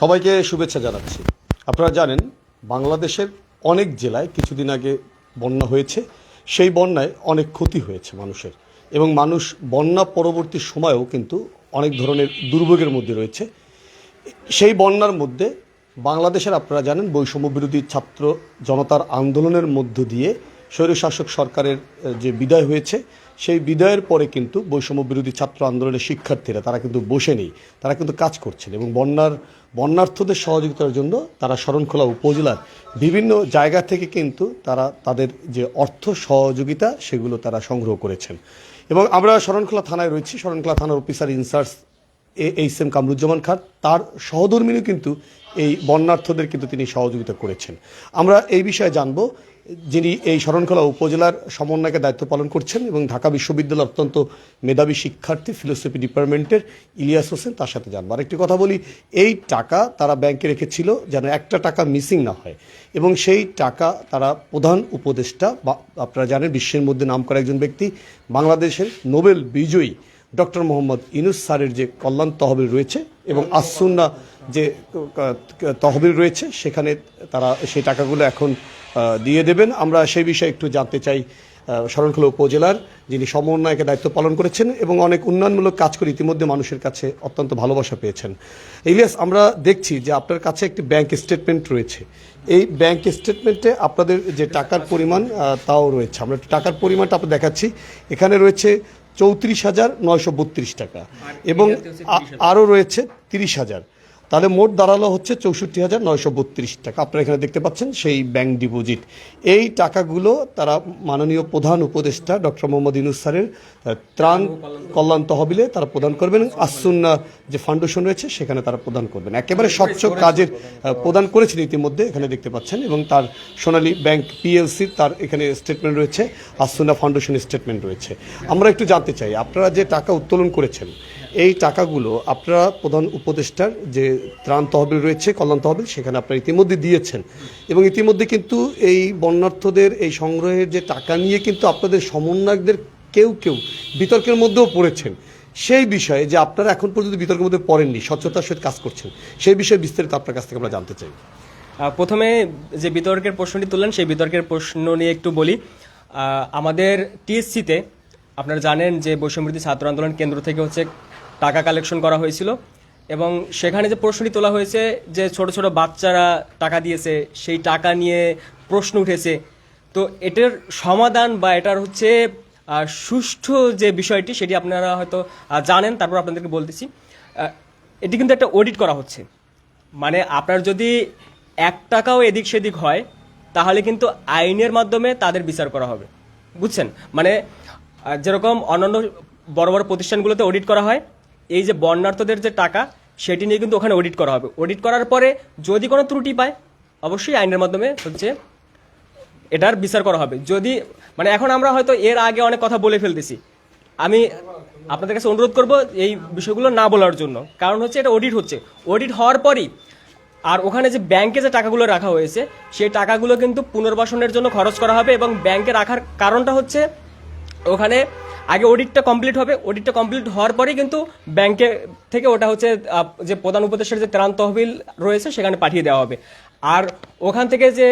সবাইকে শুভেচ্ছা জানাচ্ছি। আপনারা জানেন, বাংলাদেশের অনেক জেলায় কিছুদিন আগে বন্যা হয়েছে। সেই বন্যায় অনেক ক্ষতি হয়েছে মানুষের এবং মানুষ বন্যা পরবর্তী সময়েও কিন্তু অনেক ধরনের দুর্ভোগের মধ্যে রয়েছে। সেই বন্যার মধ্যে বাংলাদেশের, আপনারা জানেন বৈষম্য বিরোধী ছাত্র জনতার আন্দোলনের মধ্য দিয়ে স্বৈরশাসক সরকারের যে বিদায় হয়েছে, সেই বিদায়ের পরে কিন্তু বৈষম্য বিরোধী ছাত্র আন্দোলনের শিক্ষার্থীরা, তারা কিন্তু বসে নেই, তারা কিন্তু কাজ করছেন এবং বন্যার, বন্যার্থদের সহযোগিতার জন্য তারা শরণখোলা উপজেলার বিভিন্ন জায়গা থেকে কিন্তু তারা তাদের যে অর্থ সহযোগিতা, সেগুলো তারা সংগ্রহ করেছেন। এবং আমরা শরণখোলা থানায় রয়েছি, শরণখোলা থানার officer in charge A, H M Kamruzzaman Khan, তার সহধর্মিনী কিন্তু এই বন্যার্থদের কিন্তু তিনি সহযোগিতা করেছেন। আমরা এই বিষয়ে জানব যিনি এই শরণখোলা উপজেলার সমন্বয়কে দায়িত্ব পালন করছেন এবং ঢাকা বিশ্ববিদ্যালয়ের অত্যন্ত মেধাবী শিক্ষার্থী ফিলোসফি ডিপার্টমেন্টের ইলিয়াস হোসেন তার সাথে জানব আরেকটি কথা বলি, এই টাকা তারা ব্যাংকে রেখেছিল যেন একটা টাকা মিসিং না হয় এবং সেই টাকা তারা প্রধান উপদেষ্টা বা আপনারা জানেন বিশ্বের মধ্যে নাম করা একজন ব্যক্তি, বাংলাদেশের নোবেল বিজয়ী ডক্টর মোহাম্মদ ইনুস স্যারের যে কল্যাণ তহবিল রয়েছে এবং আসুন্না যে তহবিল রয়েছে, সেখানে তারা সেই টাকাগুলো এখন দিয়ে দেবেন। আমরা সেই বিষয়ে একটু জানতে চাই শরণখোলা উপজেলার যিনি সমন্বয়কে দায়িত্ব পালন করেছেন এবং অনেক উন্নয়নমূলক কাজ করে ইতিমধ্যে মানুষের কাছে অত্যন্ত ভালোবাসা পেয়েছেন। ইলিয়াস, আমরা দেখছি যে আপনার কাছে একটি ব্যাংক স্টেটমেন্ট রয়েছে। এই ব্যাংক স্টেটমেন্টে আপনাদের যে টাকার পরিমাণ তাও রয়েছে। আমরা টাকার পরিমাণটা আপনার দেখাচ্ছি। এখানে রয়েছে চৌত্রিশ হাজার নয়শো বত্রিশ টাকা। এবং আরও রয়েছে তিরিশ হাজার। তাহলে মোট দাঁড়াল হচ্ছে চৌষট্টি হাজার নয়শো বত্রিশ টাকা। আপনারা এখানে দেখতে পাচ্ছেন সেই ব্যাংক ডিপোজিট। এই টাকাগুলো তারা মাননীয় প্রধান উপদেষ্টা ডক্টর মোহাম্মদ ইনুস স্যারের ত্রাণ কল্যাণ তহবিলে তারা প্রদান করবেন। আসুন্না যে ফাউন্ডেশন রয়েছে, সেখানে তারা প্রদান করবেন। একেবারে স্বচ্ছ কাজের প্রদান করেছেন ইতিমধ্যে, এখানে দেখতে পাচ্ছেন। এবং তার সোনালী ব্যাংক পিএলসি তার এখানে স্টেটমেন্ট রয়েছে। আসুন্না ফাউন্ডেশনের স্টেটমেন্ট রয়েছে। আমরা একটু জানতে চাই, আপনারা যে টাকা উত্তোলন করেছেন এই টাকাগুলো আপনারা প্রধান উপদেষ্টার যে ত্রাণ তহবিল রয়েছে, কল্যাণ তহবিল, সেখানে আপনারা ইতিমধ্যে দিয়েছেন। এবং ইতিমধ্যে কিন্তু এই বন্যার্থদের, এই সংগ্রহের যে টাকা নিয়ে কিন্তু আপনাদের সমন্বয়কদের কেউ কেউ বিতর্কের মধ্যেও পড়েছেন। সেই বিষয়ে যে আপনারা এখন পর্যন্ত বিতর্কের মধ্যে পড়েননি, স্বচ্ছতার সহিত কাজ করছেন, সেই বিষয়ে বিস্তারিত আপনার কাছ থেকে আমরা জানতে চাই। প্রথমে যে বিতর্কের প্রশ্নটি তুললেন, সেই বিতর্কের প্রশ্ন নিয়ে একটু বলি। আমাদের টিএসসিতে আপনারা জানেন যে বৈষম্যবৃদ্ধি ছাত্র আন্দোলন কেন্দ্র থেকে হচ্ছে টাকা কালেকশন করা হয়েছিল এবং সেখানে যে প্রশ্নটি তোলা হয়েছে যে ছোট ছোট বাচ্চারা টাকা দিয়েছে, সেই টাকা নিয়ে প্রশ্ন উঠেছে, তো এটার সমাধান বা এটার হচ্ছে সুষ্ঠু যে বিষয়টি সেটি আপনারা হয়তো জানেন, তারপর আপনাদেরকে বলতেছি। এটি কিন্তু একটা অডিট করা হচ্ছে। মানে আপনার যদি এক টাকাও এদিক সেদিক হয়, তাহলে কিন্তু আইনের মাধ্যমে তাদের বিচার করা হবে। বুঝছেন? মানে যেরকম অন্যান্য বড় বড় প্রতিষ্ঠানগুলোতে অডিট করা হয় এই যে বন্যার্থদের যে টাকা, সেটি নিয়ে কিন্তু ওখানে অডিট করা হবে। অডিট করার পরে যদি কোনো ত্রুটি পায়, অবশ্যই আইনের মাধ্যমে হচ্ছে এটার বিচার করা হবে। যদি মানে এখন আমরা হয়তো এর আগে অনেক কথা বলে ফেলতেছি। আমি আপনাদের কাছে অনুরোধ করব এই বিষয়গুলো না বলার জন্য। কারণ হচ্ছে এটা অডিট হচ্ছে। অডিট হওয়ার পরই আর ওখানে যে ব্যাংকে যে টাকাগুলো রাখা হয়েছে, সেই টাকাগুলো কিন্তু পুনর্বাসনের জন্য খরচ করা হবে এবং ব্যাংকে রাখার কারণটা হচ্ছে ওখানে আগে অডিটটা কমপ্লিট হবে। অডিটটা কমপ্লিট হওয়ার পরেই কিন্তু ব্যাংকে থেকে ওটা হচ্ছে যে প্রধান উপদেশের যে ত্রাণ তহবিল রয়েছে সেখানে পাঠিয়ে দেওয়া হবে। আর ওখান থেকে যে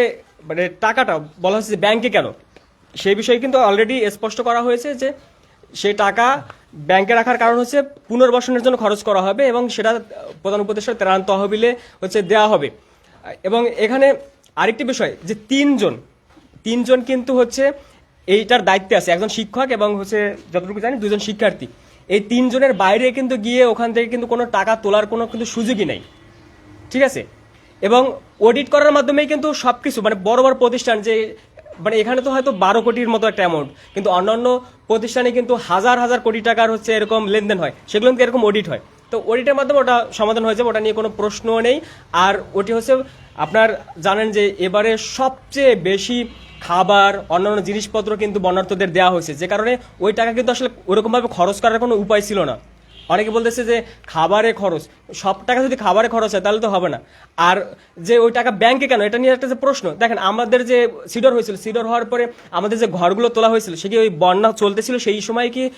মানে টাকাটা বলা হচ্ছে যে ব্যাংকে কেন? সেই বিষয়ে কিন্তু অলরেডি স্পষ্ট করা হয়েছে যে সেই টাকা ব্যাংকে রাখার কারণ হচ্ছে পুনর্বাসনের জন্য খরচ করা হবে এবং সেটা প্রধান উপদেশের ত্রাণ তহবিলে হচ্ছে দেওয়া হবে। এবং এখানে আরেকটি বিষয় যে তিনজন তিনজন কিন্তু হচ্ছে এইটার দায়িত্বে আছে। একজন শিক্ষক এবং হচ্ছে, যতটুকু জানি, দুজন শিক্ষার্থী। এই তিনজনের বাইরে কিন্তু গিয়ে ওখান থেকে কিন্তু কোনো টাকা তোলার কোনো কিন্তু সুযোগই নেই। ঠিক আছে? এবং অডিট করার মাধ্যমেই কিন্তু সব কিছু মানে বড় বড় প্রতিষ্ঠান যে মানে এখানে তো হয়তো বারো কোটির মতো একটা অ্যামাউন্ট কিন্তু অন্যান্য প্রতিষ্ঠানে কিন্তু হাজার হাজার কোটি টাকার হচ্ছে এরকম লেনদেন হয়। সেগুলো কিন্তু এরকম অডিট হয়। তো অডিটের মাধ্যমে ওটা সমাধান হয়ে যাবে, ওটা নিয়ে কোনো প্রশ্নও নেই। আর ওটি হচ্ছে, আপনার জানেন যে, এবারে সবচেয়ে বেশি খাবার, অন্যান্য জিনিসপত্র কিন্তু বন্যার্থদের দেওয়া হয়েছে। যে কারণে ওই টাকা কিন্তু আসলে ওরকমভাবে খরচ করার কোনো উপায় ছিল না। অনেকে বলতেছে যে খাবারে খরচ, সব টাকা যদি খাবারে খরচ হয় তাহলে তো হবে না। আর যে ওই টাকা ব্যাংকে কেন? এটা নিয়ে একটা যে প্রশ্ন। দেখেন, আমাদের যে সিডর হয়েছিল, সিডর হওয়ার পরে আমাদের যে ঘরগুলো তোলা হয়েছিল, সে কি ওই বন্যা চলতেছিল সেই সময় কি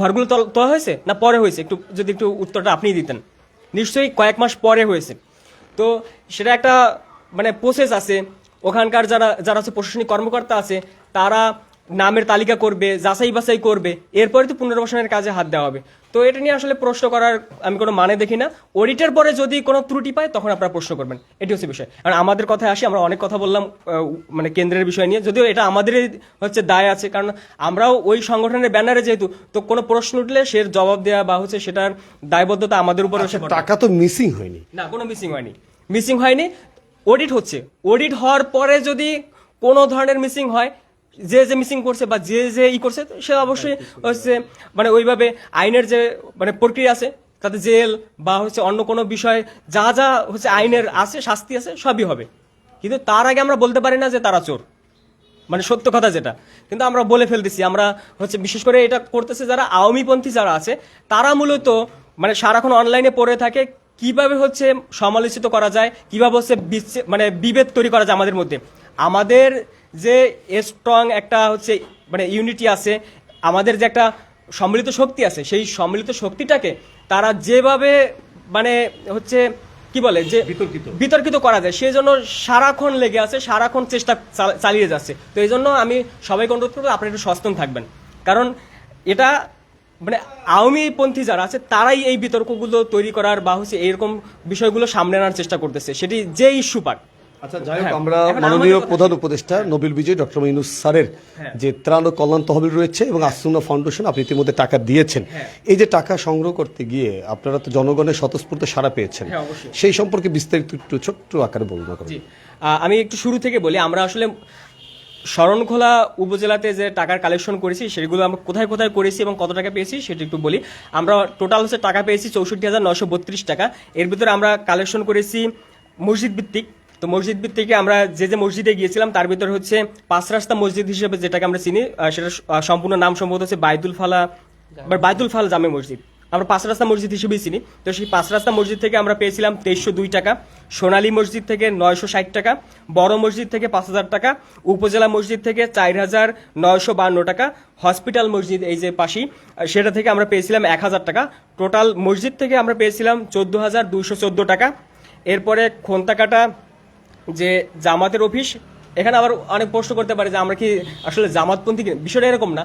ঘরগুলো তোলা হয়েছে? না পরে হয়েছে? একটু, যদি একটু উত্তরটা আপনি দিতেন। নিশ্চয়ই কয়েক মাস পরে হয়েছে। তো সেটা একটা মানে প্রসেস আছে। ওখানকার যারা যারা আছে প্রশাসনিক কর্মকর্তা আছে তারা নামের তালিকা করবে যাচাই বাছাই করবে এরপরে তো পুনর্বাসনের কাজে হাত দেওয়া হবে। তো এটা নিয়ে আসলে প্রশ্ন করার আমি কোনো মানে দেখি না। অডিটের পরে যদি কোনো ত্রুটি পায় তখন আপনারা প্রশ্ন করবেন। এটি হচ্ছে বিষয়। আর আমাদের কথায় আসি আমরা অনেক কথা বললাম মানে কেন্দ্রের বিষয় নিয়ে। যদিও এটা আমাদেরই হচ্ছে দায় আছে কারণ আমরাও ওই সংগঠনের ব্যানারে যেহেতু তো কোনো প্রশ্ন উঠলে সে জবাব দেওয়া বা হচ্ছে সেটার দায়বদ্ধতা আমাদের উপরে এসে টাকা তো মিসিং হয়নি। না কোনো মিসিং হয়নি। মিসিং হয়নি অডিট হচ্ছে। অডিট হওয়ার পরে যদি কোনো ধরনের মিসিং হয় যে যে মিসিং করছে বা যে যে ই করছে সে অবশ্যই হচ্ছে মানে ওইভাবে আইনের যে মানে প্রক্রিয়া আছে তাতে জেল বা হচ্ছে অন্য কোনো বিষয়ে যা যা হচ্ছে আইনের আছে শাস্তি আছে সবই হবে। কিন্তু তার আগে আমরা বলতে পারি না যে তারা চোর। মানে সত্য কথা যেটা। কিন্তু আমরা বলে ফেলতেছি আমরা হচ্ছে বিশেষ করে এটা করতেছে যারা আওয়ামীপন্থী যারা আছে তারা মূলত মানে সারাক্ষণ অনলাইনে পড়ে থাকে কীভাবে হচ্ছে সমালোচিত করা যায় কীভাবে হচ্ছে মানে বিভেদ তৈরি করা যায় আমাদের মধ্যে। আমাদের যে স্ট্রং একটা হচ্ছে মানে ইউনিটি আছে আমাদের যে একটা সম্মিলিত শক্তি আছে সেই সম্মিলিত শক্তিটাকে তারা যেভাবে মানে হচ্ছে কি বলে যে বিতর্কিত। বিতর্কিত করা যায় সেই জন্য সারাক্ষণ লেগে আছে সারাক্ষণ চেষ্টা চাল- চালিয়ে যাচ্ছে। তো এই জন্য আমি সবাইকে অনুরোধ করব আপনারা একটু সচেতন থাকবেন। কারণ এটা মানে আওয়ামী পন্থী যারা আছে তারাই এই বিতর্কগুলো তৈরি করার বা হচ্ছে এরকম বিষয়গুলো সামনে আনার চেষ্টা করতেছে। সেটি যে ইস্যু পাক। আচ্ছা যাই হোক হ্যাঁ, আমরা মাননীয় প্রধান উপদেষ্টা নবিল বিজয় ডক্টর ইনুস স্যারের হ্যাঁ। যে ত্রাণ ও কল্যাণ তহবিল রয়েছে এবং আসুনা ফাউন্ডেশন আপনি ইতিমধ্যে টাকা দিয়েছেন। হ্যাঁ। এই যে টাকা সংগ্রহ করতে গিয়ে আপনারা তো জনগণের স্বতঃস্ফূর্ত সাড়া পেয়েছেন। সেই সম্পর্কে বিস্তারিত একটু ছোট্ট আকারে বর্ণনা করুন। আমি একটু শুরু থেকে বলি আমরা আসলে শরণখোলা উপজেলাতে যে টাকার কালেকশন করেছি, সেগুলো আমরা কোথায় কোথায় করেছি এবং কত টাকা পেয়েছি সেটা একটু বলি। আমরা টোটাল হচ্ছে টাকা পেয়েছি চৌষট্টি হাজার নশো বত্রিশ টাকা। এর ভিতরে আমরা কালেকশন করেছি মসজিদ ভিত্তিক। তো মসজিদ ভিত্তিকে আমরা যে যে মসজিদে গিয়েছিলাম, তার ভিতরে হচ্ছে পাঁচ রাস্তা মসজিদ হিসেবে যেটাকে আমরা চিনি সেটা সম্পূর্ণ নাম সম্ভবত হচ্ছে বাইতুল ফালা বা বাইতুল ফাল জামে মসজিদ। আমরা পাঁচ রাস্তা মসজিদ হিসেবেই চিনি। তো সেই পাঁচ রাস্তা মসজিদ থেকে আমরা পেয়েছিলাম তেইশশো দুই টাকা সোনালী মসজিদ থেকে নয়শো ষাট টাকা বড় মসজিদ থেকে পাঁচ হাজার টাকা উপজেলা মসজিদ থেকে চার হাজার নয়শো বান্ন টাকা হসপিটাল মসজিদ এই যে আহ, সেটা থেকে আমরা পেয়েছিলাম এক হাজার টাকা। টোটাল মসজিদ থেকে আমরা পেয়েছিলাম চোদ্দ হাজার দুশো চোদ্দ টাকা। এরপরে খোন্তাকাটা যে জামাতের অফিস এখানে আবার অনেক প্রশ্ন করতে পারে যে আমরা কি আসলে জামাতপন্থী বিষয়টা এরকম না।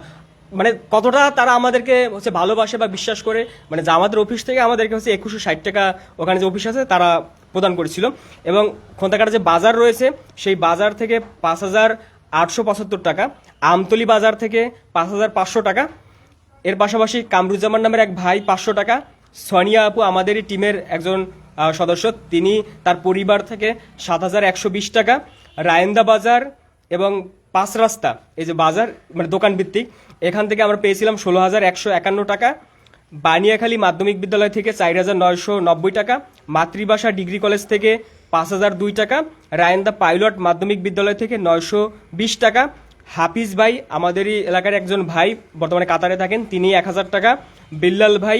মানে কতটা তারা আমাদেরকে হচ্ছে ভালোবাসে বা বিশ্বাস করে মানে যে আমাদের অফিস থেকে আমাদেরকে হচ্ছে একুশশো ষাট টাকা ওখানে যে অফিস আছে তারা প্রদান করেছিল। এবং খন্তাকাটা যে বাজার রয়েছে, সেই বাজার থেকে পাঁচ হাজার আটশো পঁচাত্তর টাকা, আমতলি বাজার থেকে পাঁচ হাজার পাঁচশো টাকা, এর পাশাপাশি কামরুজ্জামান নামের এক ভাই পাঁচশো টাকা, সোনিয়া আপু আমাদেরই টিমের একজন সদস্য, তিনি তার পরিবার থেকে সাত হাজার একশো বিশ টাকা, রায়েন্দা বাজার এবং পাঁচ রাস্তা, এই যে বাজার মানে দোকান ভিত্তিক, এখান থেকে আমরা পেয়েছিলাম ষোলো হাজার একশো একান্ন টাকা। বানিয়াখালী মাধ্যমিক বিদ্যালয় থেকে চার হাজার নয়শো নব্বই টাকা, মাতৃভাষা ডিগ্রি কলেজ থেকে পাঁচ হাজার দুই টাকা, রায়েন্দা পাইলট মাধ্যমিক বিদ্যালয় থেকে নয়শো বিশ টাকা। হাফিজ ভাই, আমাদেরই এলাকার একজন ভাই, বর্তমানে কাতারে থাকেন তিনি এক হাজার টাকা। বিল্লাল ভাই,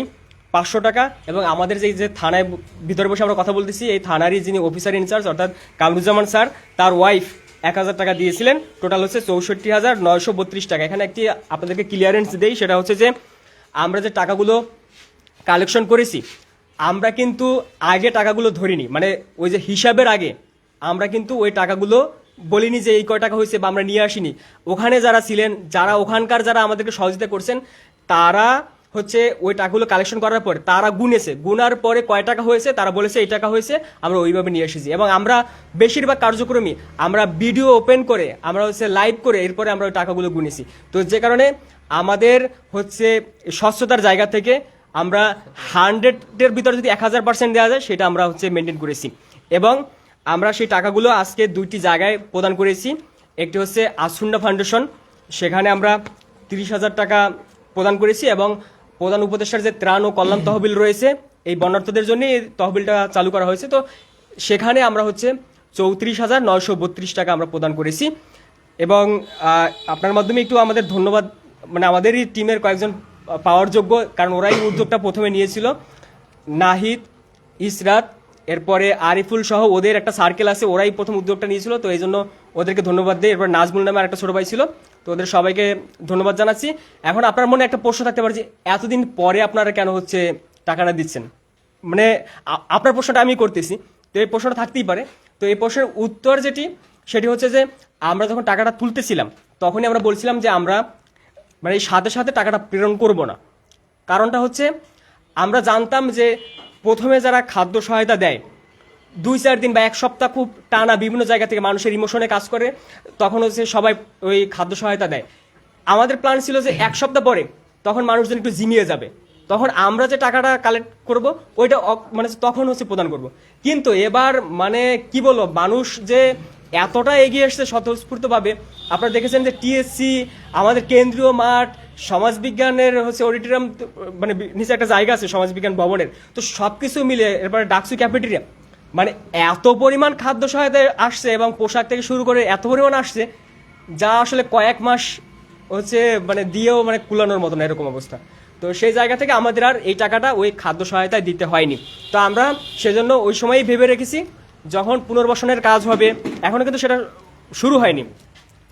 পাঁচশো টাকা এবং আমাদের যে যে থানায় ভিতরে বসে আমরা কথা বলতেছি, এই থানারই যিনি অফিসার ইনচার্জ অর্থাৎ কামরুজ্জামান স্যার, তার ওয়াইফ এক হাজার টাকা দিয়েছিলেন। টোটাল হচ্ছে চৌষট্টি হাজার নয়শো বত্রিশ টাকা। এখানে একটি আপনাদেরকে ক্লিয়ারেন্স দেই, সেটা হচ্ছে যে আমরা যে টাকাগুলো কালেকশন করেছি, আমরা কিন্তু আগে টাকাগুলো ধরিনি। মানে ওই যে হিসাবের আগে আমরা কিন্তু ওই টাকাগুলো বলিনি যে এই কয় টাকা হয়েছে বা আমরা নিয়ে আসিনি। ওখানে যারা ছিলেন, যারা ওখানকার যারা আমাদেরকে সহযোগিতা করছেন, তারা হচ্ছে ওই টাকাগুলো কালেকশন করার পরে তারা গুনেছে। গুনার পরে কয় টাকা হয়েছে? তারা বলেছে, এই টাকা হয়েছে, আমরা ওইভাবে নিয়ে এসেছি। এবং আমরা বেশিরভাগ কার্যক্রমী আমরা ভিডিও ওপেন করে, আমরা হচ্ছে লাইভ করে, এরপরে আমরা ওই টাকাগুলো গুনেছি। তো যে কারণে আমাদের হচ্ছে স্বচ্ছতার জায়গা থেকে আমরা হান্ড্রেডের ভিতরে যদি এক হাজার পার্সেন্ট দেওয়া যায়, সেটা আমরা হচ্ছে মেনটেন করেছি। এবং আমরা সেই টাকাগুলো আজকে দুইটি জায়গায় প্রদান করেছি। একটি হচ্ছে আসুন্ডা ফাউন্ডেশন সেখানে আমরা তিরিশ হাজার টাকা প্রদান করেছি এবং প্রধান উপদেষ্টার যে ত্রাণ ও কল্যাণ তহবিল রয়েছে, এই বন্যার্থদের জন্য এই তহবিলটা চালু করা হয়েছে। তো সেখানে আমরা হচ্ছে চৌত্রিশ হাজার নয়শো বত্রিশ টাকা আমরা প্রদান করেছি। এবং আপনার মাধ্যমে একটু আমাদের ধন্যবাদ মানে আমাদেরই টিমের কয়েকজন পাওয়ার যোগ্য, কারণ ওরাই উদ্যোগটা প্রথমে নিয়েছিল। নাহিদ, ইসরাত, এরপরে আরিফুল সহ ওদের একটা সার্কেল আছে, ওরাই প্রথম উদ্যোগটা নিয়েছিল। তো এই জন্য ওদেরকে ধন্যবাদ দিই। এরপর নাজমুল নামে একটা ছোট ভাই ছিল। তো ওদের সবাইকে ধন্যবাদ জানাচ্ছি। এখন আপনার মনে একটা প্রশ্ন থাকতে পারে যে, এতদিন পরে আপনারা কেন হচ্ছে টাকাটা দিচ্ছেন? মানে আপনার প্রশ্নটা আমি করতেছি, তো এই প্রশ্নটা থাকতেই পারে। তো এই প্রশ্নের উত্তর যেটি, সেটি হচ্ছে যে, আমরা যখন টাকাটা তুলতেছিলাম, তখনই আমরা বলছিলাম যে, আমরা মানে এই সাথে সাথে টাকাটা প্রেরণ করব না। কারণটা হচ্ছে, আমরা জানতাম যে, প্রথমে যারা খাদ্য সহায়তা দেয় দুই চার দিন বা এক সপ্তাহ খুব টানা বিভিন্ন জায়গা থেকে মানুষের ইমোশনে কাজ করে, তখন হচ্ছে সবাই ওই খাদ্য সহায়তা দেয়। আমাদের প্ল্যান ছিল যে এক সপ্তাহ পরে তখন মানুষজন একটু জিমিয়ে যাবে। তখন আমরা যে টাকাটা কালেক্ট করব, ওইটা মানে তখন হচ্ছে প্রদান করব। কিন্তু এবার মানে কি বলব, মানুষ যে এতটা এগিয়ে এসছে স্বতঃস্ফূর্তভাবে, আপনারা দেখেছেন যে টিএসসি আমাদের কেন্দ্রীয় মাঠ, সমাজবিজ্ঞানের হচ্ছে অডিটোরিয়াম মানে নিচে একটা জায়গা আছে সমাজবিজ্ঞান ভবনের, তো সব কিছু মিলে এরপরে ডাকসু ক্যাফেটেরিয়া মানে এত পরিমাণ খাদ্য সহায়তা আসছে এবং পোশাক থেকে শুরু করে এত পরিমাণ আসছে, যা আসলে কয়েক মাস হচ্ছে মানে দিয়েও মানে কুলানোর মতো না এরকম অবস্থা। তো সেই জায়গা থেকে আমাদের আর এই টাকাটা ওই খাদ্য সহায়তায় দিতে হয়নি। তো আমরা সেজন্য ওই সময়ই ভেবে রেখেছি, যখন পুনর্বাসনের কাজ হবে এখনও কিন্তু সেটা শুরু হয়নি।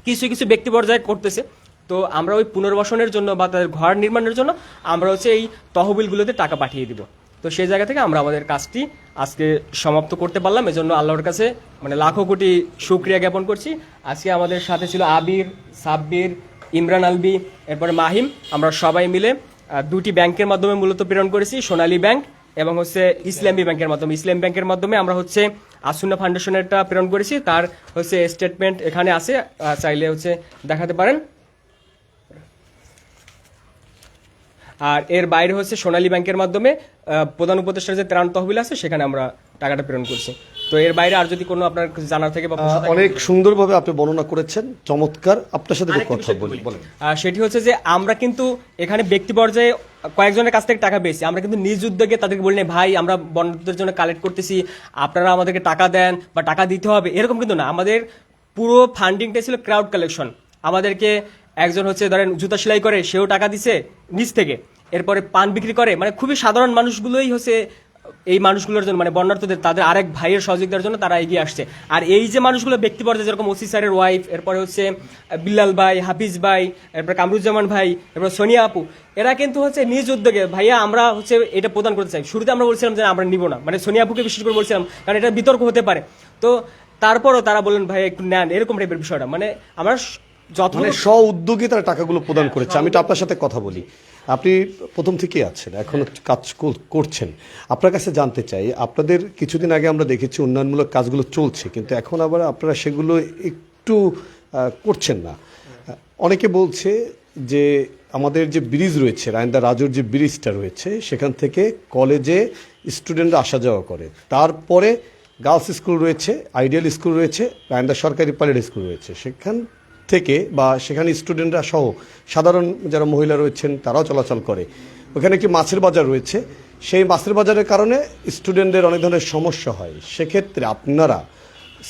কিছু কিছু ব্যক্তি পর্যায়ে করতেছে। তো আমরা ওই পুনর্বাসনের জন্য বা তাদের ঘর নির্মাণের জন্য আমরা হচ্ছে এই তহবিলগুলোতে টাকা পাঠিয়ে দিব। তো সেই জায়গা থেকে আমরা আমাদের কাজটি আজকে সমাপ্ত করতে পারলাম। এজন্য আল্লাহর কাছে মানে লাখো কোটি সুক্রিয়া জ্ঞাপন করছি। আজকে আমাদের সাথে ছিল আবির, সাব্বির, ইমরান আলবি, এরপরে মাহিম। আমরা সবাই মিলে দুটি ব্যাংকের মাধ্যমে মূলত প্রেরণ করেছি, সোনালী ব্যাংক এবং হচ্ছে ইসলামী ব্যাংকের মাধ্যমে। ইসলাম ব্যাংকের মাধ্যমে আমরা হচ্ছে আসুন্না ফাউন্ডেশনেরটা প্রেরণ করেছি। তার হচ্ছে স্টেটমেন্ট এখানে আছে চাইলে হচ্ছে দেখাতে পারেন। আর এর বাইরে হচ্ছে সোনালী ব্যাংকের মাধ্যমে আহ, প্রধান উপদেষ্টার যে ত্রাণ তহবিল আছে সেখানে আমরা টাকাটা প্রেরণ করছি। তো এর বাইরে আর যদি কোনো আপনার জানার থেকে বা প্রশ্ন থাকে- অনেক সুন্দরভাবে আপনি বর্ণনা করেছেন চমৎকার। আপনার সাথে কথা বলি সেটি হচ্ছে যে আমরা কিন্তু এখানে ব্যক্তি পর্যায়ে কয়েকজনের কাছ থেকে টাকা পেয়েছি। আমরা কিন্তু নিজ উদ্যোগে তাদেরকে বলি না, ভাই আমরা বন্ধুদের জন্য কালেক্ট করতেছি আপনারা আমাদেরকে টাকা দেন বা টাকা দিতে হবে। এরকম কিন্তু না। আমাদের পুরো ফান্ডিংটা ছিল ক্রাউড কালেকশন আমাদেরকে একজন হচ্ছে, ধরেন, জুতা সেলাই করে, সেও টাকা দিছে নিজ থেকে। এরপরে পান বিক্রি করে। মানে খুবই সাধারণ মানুষগুলোই হচ্ছে, এই মানুষগুলোর জন্য মানে বন্যার্থদের, তাদের আরেক ভাইয়ের সহযোগিতার জন্য তারা এগিয়ে আসছে। আর এই যে মানুষগুলো ব্যক্তি পর্যায়ে যেরকম ওসি স্যারের ওয়াইফ এরপরে হচ্ছে বিল্লাল ভাই, হাফিজ ভাই, এরপর কামরুজ্জামান ভাই, এরপর সোনিয়া আপু, এরা কিন্তু হচ্ছে নিজ উদ্যোগে, ভাইয়া আমরা হচ্ছে এটা প্রদান করতে চাই। শুরুতে আমরা বলছিলাম যে আমরা নিব না। মানে সোনিয়া আপুকে বিশেষ করে বলছিলাম, কারণ এটা বিতর্ক হতে পারে। তো তারপরও তারা বললেন ভাই একটু নেন। এরকম টাইপের বিষয়টা। মানে আমরা মানে স্ব উদ্যোগে তারা টাকাগুলো প্রদান করেছে। আমি তো আপনার সাথে কথা বলি। আপনি প্রথম থেকেই আছেন এখনও কাজ করছেন। আপনার কাছে জানতে চাই আপনাদের কিছুদিন আগে আমরা দেখেছি উন্নয়নমূলক কাজগুলো চলছে কিন্তু এখন আবার আপনারা সেগুলো একটু করছেন না। অনেকে বলছে যে আমাদের যে ব্রিজ রয়েছে রায়ন্দা রাজুর যে ব্রিজটা রয়েছে সেখান থেকে কলেজে স্টুডেন্টরা আসা যাওয়া করে। তারপরে গার্লস স্কুল রয়েছে আইডিয়াল স্কুল রয়েছে রায়ন্দা সরকারি পাইলট স্কুল রয়েছে। সেখান থেকে বা সেখানে স্টুডেন্টরা সহ সাধারণ যারা মহিলা রয়েছেন তারাও চলাচল করে। ওখানে একটি মাছের বাজার রয়েছে। সেই মাছের বাজারের কারণে স্টুডেন্টদের অনেক ধরনের সমস্যা হয়। সেক্ষেত্রে আপনারা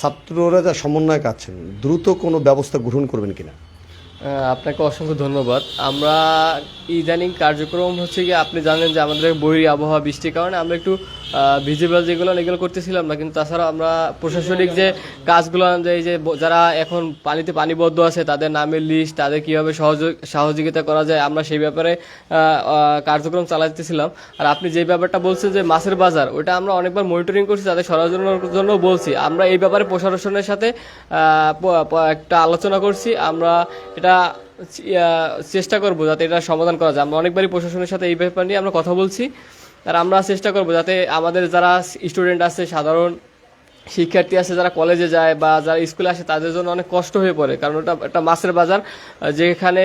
ছাত্ররা যা সমন্বয় আছেন, দ্রুত কোনো ব্যবস্থা গ্রহণ করবেন কিনা? আপনাকে অসংখ্য ধন্যবাদ। আমরা ইদানিং কার্যক্রম হচ্ছে কি আপনি জানেন যে আমাদের বৈরী আবহাওয়া বৃষ্টির কারণে আমরা একটু ভিজিবল যেগুলো এগুলো করতেছিলাম না। কিন্তু তাছাড়া আমরা প্রশাসনিক যে কাজগুলো, যে এই যে যারা এখন পানিতে পানিবদ্ধ আছে, তাদের নামের লিস্ট তাদের কীভাবে সহযোগ সহযোগিতা করা যায়, আমরা সেই ব্যাপারে কার্যক্রম চালাতেছিলাম আর আপনি যে ব্যাপারটা বলছেন যে মাছের বাজার ওটা আমরা অনেকবার মনিটরিং করছি, তাদের সরানোর জন্য বলছি। আমরা এই ব্যাপারে প্রশাসনের সাথে একটা আলোচনা করছি। আমরা এটা চেষ্টা করব যাতে এটা সমাধান করা যায়। আমরা অনেকবারই প্রশাসনের সাথে এই ব্যাপার নিয়ে আমরা কথা বলছি। আর আমরা চেষ্টা করব যাতে আমাদের যারা স্টুডেন্ট আছে, সাধারণ শিক্ষার্থী আছে, যারা কলেজে যায় বা যারা স্কুলে আসে, তাদের জন্য অনেক কষ্ট হয়ে পড়ে। কারণ ওটা একটা মাছের বাজার যেখানে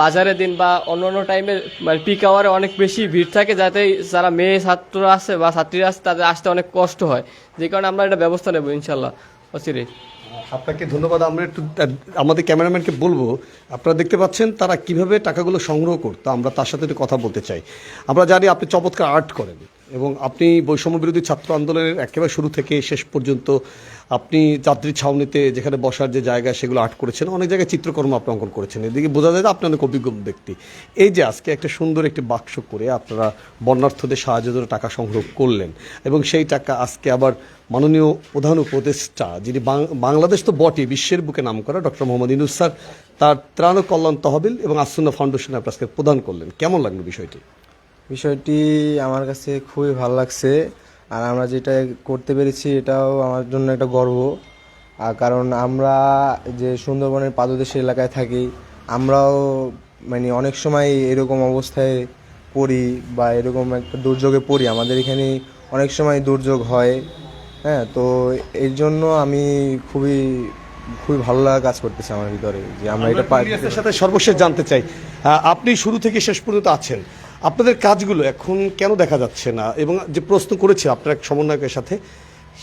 বাজারের দিন বা অন্য অন্য টাইমে মানে পিক আওয়ারে অনেক বেশি ভিড় থাকে যাতে যারা মেয়ে ছাত্র আছে বা ছাত্রীরা আছে, তাদের আসতে অনেক কষ্ট হয়। যে কারণে আমরা এটা ব্যবস্থা নেব ইনশাল্লাহ অচিরেই। আপনাকে ধন্যবাদ, আমরা একটু আমাদের ক্যামেরাম্যানকে বলব, আপনারা দেখতে পাচ্ছেন তারা কীভাবে টাকাগুলো সংগ্রহ করতো আমরা তার সাথে একটু কথা বলতে চাই। আমরা জানি আপনি চমৎকার আর্ট করেন এবং আপনি বৈষম্য বিরোধী ছাত্র আন্দোলনের একেবারে শুরু থেকে শেষ পর্যন্ত আপনি যাত্রী ছাউনিতে যেখানে বসার যে জায়গা সেগুলো আর্ট করেছেন, অনেক জায়গায় চিত্রকর্ম আপনি অঙ্কন করেছেন। এদিকে বোঝা যায় যে আপনি অনেক অভিজ্ঞ ব্যক্তি। এই যে আজকে একটা সুন্দর একটি বাক্স করে আপনারা বন্যার্থদের সাহায্যের জন্য টাকা সংগ্রহ করলেন এবং সেই টাকা আজকে আবার মাননীয় প্রধান উপদেষ্টা, যিনি বাংলাদেশ তো বটে, বিশ্বের বুকে নাম করা ডক্টর মোহাম্মদ ইনুস স্যার, তার ত্রাণ কল্যাণ তহবিল এবং আসুন্না ফাউন্ডেশন আপনার আজকে প্রদান করলেন। কেমন লাগল বিষয়টি? বিষয়টি আমার কাছে খুবই ভালো লাগছে। আর আমরা যেটা করতে পেরেছি এটাও আমার জন্য একটা গর্ব। আর কারণ আমরা যে সুন্দরবনের পাদদেশের এলাকায় থাকি আমরাও মানে অনেক সময় এরকম অবস্থায় পড়ি বা এরকম একটা দুর্যোগে পড়ি। আমাদের এখানে অনেক সময় দুর্যোগ হয় হ্যাঁ? তো এর জন্য আমি খুবই খুবই ভালো লাগা কাজ করতেছে আমার ভিতরে যে আমরা এটা সাথে সর্বশেষ জানতে চাই। আপনি শুরু থেকে শেষ পর্যন্ত আছেন। আপনাদের কাজগুলো এখন কেন দেখা যাচ্ছে না? এবং যে প্রশ্ন করেছে আপনার এক সমন্বয়কের সাথে,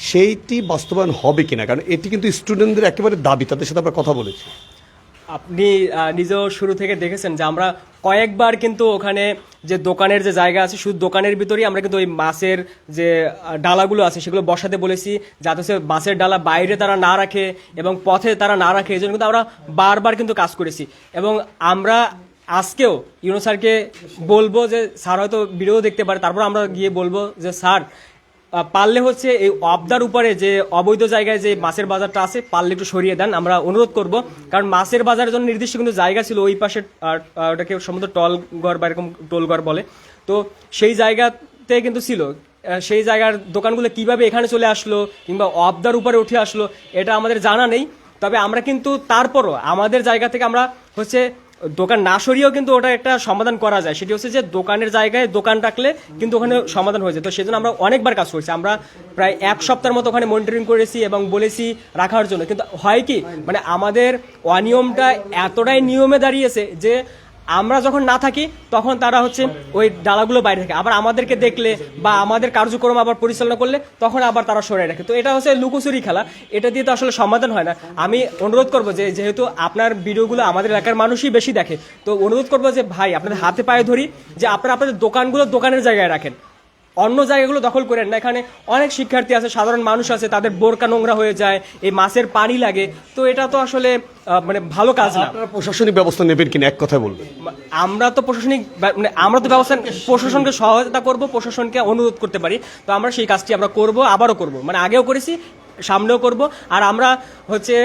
সেইটি বাস্তবায়ন হবে কিনা? কারণ এটি কিন্তু স্টুডেন্টদের একেবারে দাবি, তাদের সাথে আমরা কথা বলেছি। আপনি নিজেও শুরু থেকে দেখেছেন যে আমরা কয়েকবার কিন্তু ওখানে যে দোকানের যে জায়গা আছে, শুধু দোকানের ভিতরেই আমরা কিন্তু ওই মাছের যে ডালাগুলো আছে, সেগুলো বসাতে বলেছি, যাতে সে মাছের ডালা বাইরে তারা না রাখে এবং পথে তারা না রাখে। এই জন্য কিন্তু আমরা বারবার কিন্তু কাজ করেছি। এবং আমরা আজকেও ইউনো স্যারকে বলব যে স্যার হয়তো ভিডিও দেখতে পারে, তারপর আমরা গিয়ে বলব যে স্যার পারলে হচ্ছে এই অবদার উপরে যে অবৈধ জায়গায় যে মাছের বাজারটা আছে, পারলে একটু সরিয়ে দেন, আমরা অনুরোধ করব। কারণ মাছের বাজারের জন্য নির্দিষ্ট কিন্তু জায়গা ছিল ওই পাশে ওটাকে সম্ভবত টলগড় বা এরকম টোলগড় বলে। তো সেই জায়গাতে কিন্তু ছিল। সেই জায়গার দোকানগুলো কীভাবে এখানে চলে আসলো কিংবা অবদার উপরে উঠে আসলো, এটা আমাদের জানা নেই। তবে আমরা কিন্তু তারপরও আমাদের জায়গা থেকে আমরা হচ্ছে দোকান না সরিয়েও কিন্তু ওটা একটা সমাধান করা যায়। সেটি হচ্ছে যে দোকানের জায়গায় দোকান রাখলে কিন্তু ওখানে সমাধান হয়ে যায়। তো সেজন্য আমরা অনেকবার কাজ করেছি। আমরা প্রায় এক সপ্তাহের মতো ওখানে মনিটরিং করেছি এবং বলেছি রাখার জন্য। কিন্তু হয় কি মানে আমাদের অনিয়মটা এতটাই নিয়মে দাঁড়িয়েছে যে আমরা যখন না থাকি, তখন তারা হচ্ছে ওই ডালাগুলো বাইরে থাকে। আবার আমাদেরকে দেখলে বা আমাদের কার্যক্রম আবার পরিচালনা করলে, তখন আবার তারা সরে রাখে। তো এটা হচ্ছে লুকোচুরি খেলা। এটা দিয়ে তো আসলে সমাধান হয় না। আমি অনুরোধ করব যে, যেহেতু আপনার ভিডিওগুলো আমাদের এলাকার মানুষই বেশি দেখে, তো অনুরোধ করব যে, ভাই, আপনাদের হাতে পায়ে ধরি, যে আপনারা আপনাদের দোকানগুলো দোকানের জায়গায় রাখেন। অন্য জায়গাগুলো দখল করেন না। এখানে অনেক শিক্ষার্থী আছে সাধারণ মানুষ আছে তাদের বোরকা নোংরা হয়ে যায় এই মাছের পানি লাগে। তো এটা তো আসলে মানে ভালো কাজ না। আপনারা প্রশাসনিক ব্যবস্থা নেবেন কিনা এক কথায় বলবেন? আমরা তো প্রশাসনিক মানে আমরা তো ব্যবস্থা প্রশাসনকে সহায়তা করব প্রশাসনকে অনুরোধ করতে পারি। তো আমরা সেই কাজটি আমরা করব আবারও করব। মানে আগেও করেছি সামনেও করব। আর আমরা হচ্ছে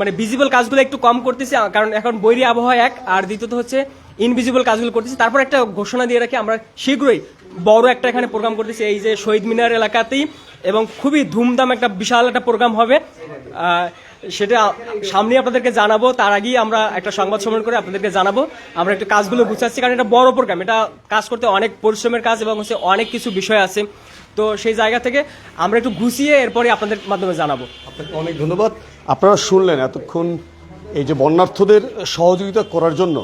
মানে ভিজিবল কাজগুলো একটু কম করতেছি কারণ এখন বৈরী আবহাওয়া এক আর দ্বিতীয়ত হচ্ছে ইনভিজিবল কাজগুলো করতেছি। তারপর একটা ঘোষণা দিয়ে রাখি, আমরা শীঘ্রই বড় একটা এখানে প্রোগ্রাম করতেছি, এই যে শহীদ মিনার এলাকাতেই, এবং খুবই ধুমধাম একটা বিশাল একটা প্রোগ্রাম হবে। সেটা সামনে আপনাদেরকে জানাব, তার আগেই আমরা একটা সংবাদ সম্মেলন করে আপনাদেরকে জানাব। আমরা একটু কাজগুলো গুছাচ্ছি, কারণ এটা বড় প্রোগ্রাম এটা কাজ করতে অনেক পরিশ্রমের কাজ এবং হচ্ছে অনেক কিছু বিষয় আছে। তো সেই জায়গা থেকে আমরা একটু গুছিয়ে এরপরে আপনাদের মাধ্যমে জানাব। আপনাকে অনেক ধন্যবাদ। আপনারা শুনলেন এতক্ষণ এই যে বন্যার্থদের সহযোগিতা করার জন্য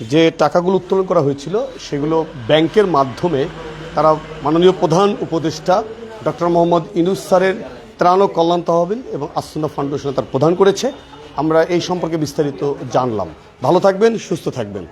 যে টাকাগুলো উত্তোলন করা হয়েছিল, সেগুলো ব্যাংকের মাধ্যমে তারা মাননীয় প্রধান উপদেষ্টা ডক্টর মোহাম্মদ ইনুস স্যারের ত্রাণ ও কল্যাণ তহবিল এবং আসন্ন ফাউন্ডেশন তার প্রদান করেছে। আমরা এই সম্পর্কে বিস্তারিত জানলাম। ভালো থাকবেন, সুস্থ থাকবেন।